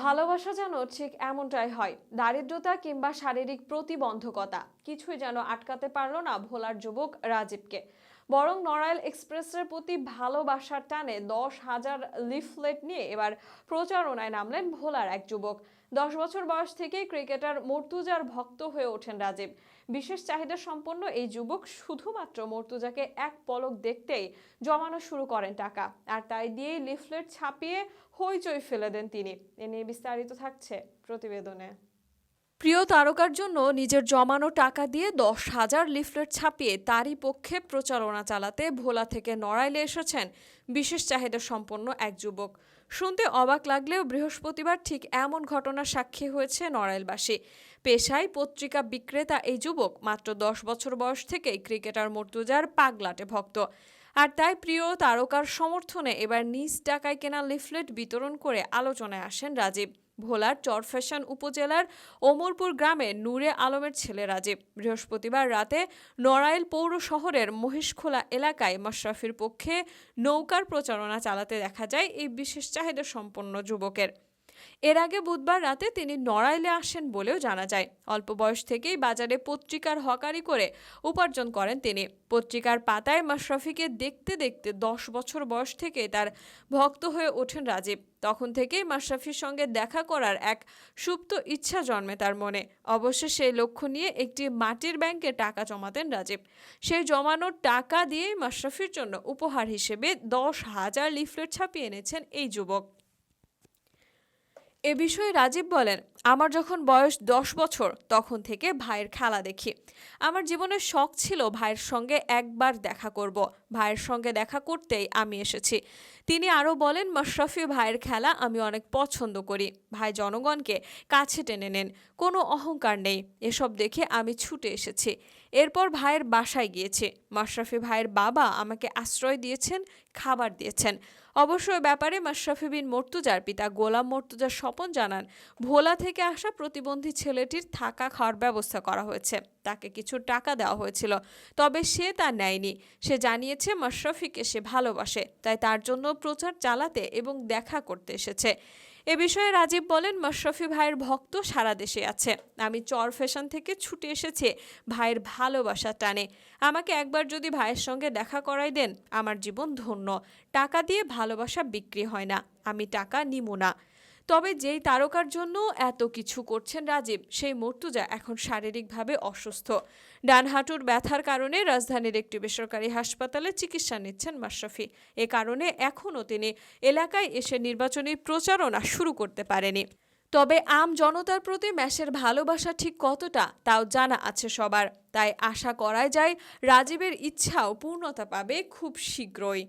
ভালোবাসা যেন ঠিক এমনটাই হয়, দারিদ্রতা কিংবা শারীরিক প্রতিবন্ধকতা, কিছুই যেন আটকাতে পারল না ভোলার যুবক রাজীবকে। বরং নড়াইল এক্সপ্রেসের প্রতি ভালোবাসার টানে দশ হাজার লিফলেট নিয়ে এবার প্রচারণায় নামলেন ভোলার এক যুবক। দশ বছর বয়স থেকেই ক্রিকেটার মর্তুজার ভক্ত হয়ে ওঠেন রাজীব। বিশেষ চাহিদা সম্পন্ন এই যুবক শুধুমাত্র মর্তুজাকে এক পলক দেখতেই জমানো শুরু করেন টাকা। আর তাই দিয়েই লিফলেট ছাপিয়ে হইচই ফেলে দেন তিনি। এ নিয়ে বিস্তারিত থাকছে প্রতিবেদনে। প্রিয় তারকার জন্য নিজের জমানো টাকা দিয়ে দশ হাজার লিফলেট ছাপিয়ে তারই পক্ষে প্রচারণা চালাতে ভোলা থেকে নড়াইলে এসেছেন বিশেষ চাহিদা সম্পন্ন এক যুবক। শুনতে অবাক লাগলেও বৃহস্পতিবার ঠিক এমন ঘটনার সাক্ষী হয়েছে নড়াইলবাসী। পেশায় পত্রিকা বিক্রেতা এই যুবক মাত্র দশ বছর বয়স থেকেই ক্রিকেটার মর্তুজার পাগলাটে ভক্ত। আর তাই প্রিয় তারকার সমর্থনে এবার নিজ টাকায় কেনা লিফলেট বিতরণ করে আলোচনায় আসেন রাজীব। ভোলার চরফ্যাশন উপজেলার ওমরপুর গ্রামে নূরে আলমের ছেলে রাজীব। বৃহস্পতিবার রাতে নড়াইল পৌর শহরের মহিষখোলা এলাকায় মাশরাফির পক্ষে নৌকার প্রচারণা চালাতে দেখা যায় এই বিশেষ চাহিদা সম্পন্ন যুবকের। এর আগে বুধবার রাতে তিনি নড়াইলে আসেন বলেও জানা যায়। অল্প বয়স থেকেই বাজারে পত্রিকার হকারি করে উপার্জন করেন তিনি। পত্রিকার পাতায় মাশরাফিকে দেখতে দেখতে দশ বছর বয়স থেকে তার ভক্ত হয়ে ওঠেন রাজীব। তখন থেকেই মাশরাফির সঙ্গে দেখা করার এক সুপ্ত ইচ্ছা জন্মে তার মনে। অবশ্য সেই লক্ষ্য নিয়ে একটি মাটির ব্যাংকে টাকা জমাতেন রাজীব। সেই জমানো টাকা দিয়েই মাশরাফির জন্য উপহার হিসেবে দশ হাজার লিফলেট ছাপিয়ে এনেছেন এই যুবক। এ বিষয়ে রাজীব বলেন আমার যখন বয়স দশ বছর, তখন থেকে ভাইয়ের খেলা দেখি। আমার জীবনের শখ ছিল ভাইয়ের সঙ্গে একবার দেখা করব। ভাইয়ের সঙ্গে দেখা করতেই আমি এসেছি। তিনি আরও বলেন, মাশরাফি ভাইয়ের খেলা আমি অনেক পছন্দ করি। ভাই জনগণকে কাছে টেনে নেন। কোনো অহংকার নেই। এসব দেখে আমি ছুটে এসেছি। এরপর ভাইয়ের বাসায় গিয়েছি। মাশরাফি ভাইয়ের বাবা আমাকে আশ্রয় দিয়েছেন, খাবার দিয়েছেন। অবশ্য ব্যাপারে মাশরাফি বিন মর্তুজার পিতা গোলাম মর্তুজার স্বপন জানান, ভোলা থেকে আসা প্রতিবন্ধী ছেলেটির থাকা খাওয়ার ব্যবস্থা করা হয়েছে। তাকে কিছু টাকা দেওয়া হয়েছিল, তবে সে তা নেয়নি। সে জানিয়েছে, মাশরাফিকে সে ভালোবাসে, তাই তার জন্য প্রচার চালাতে এবং দেখা করতে এসেছে। এ বিষয়ে রাজীব বলেন, মাশরাফি ভাইয়ের ভক্ত সারা দেশে আছে। আমি চর ফ্যাশন থেকে ছুটে এসেছে, ভাইয়ের ভালোবাসা টানে। আমাকে একবার যদি ভাইয়ের সঙ্গে দেখা করাই দেন, আমার জীবন ধন্য। টাকা দিয়ে ভালোবাসা বিক্রি হয় না। আমি টাকা নিমু না। তবে যেই তারকার জন্য এত কিছু করছেন রাজীব, সেই মর্তুজা এখন শারীরিকভাবে অসুস্থ। ডান হাঁটুর ব্যথার কারণে রাজধানীর একটি বেসরকারি হাসপাতালে চিকিৎসা নিচ্ছেন মাশরাফি। এ কারণে এখনও তিনি এলাকায় এসে নির্বাচনী প্রচারণা শুরু করতে পারেনি। তবে আম জনতার প্রতি ম্যাশের ভালোবাসা ঠিক কতটা, তাও জানা আছে সবার। তাই আশা করাই যায়, রাজীবের ইচ্ছাও পূর্ণতা পাবে খুব শীঘ্রই।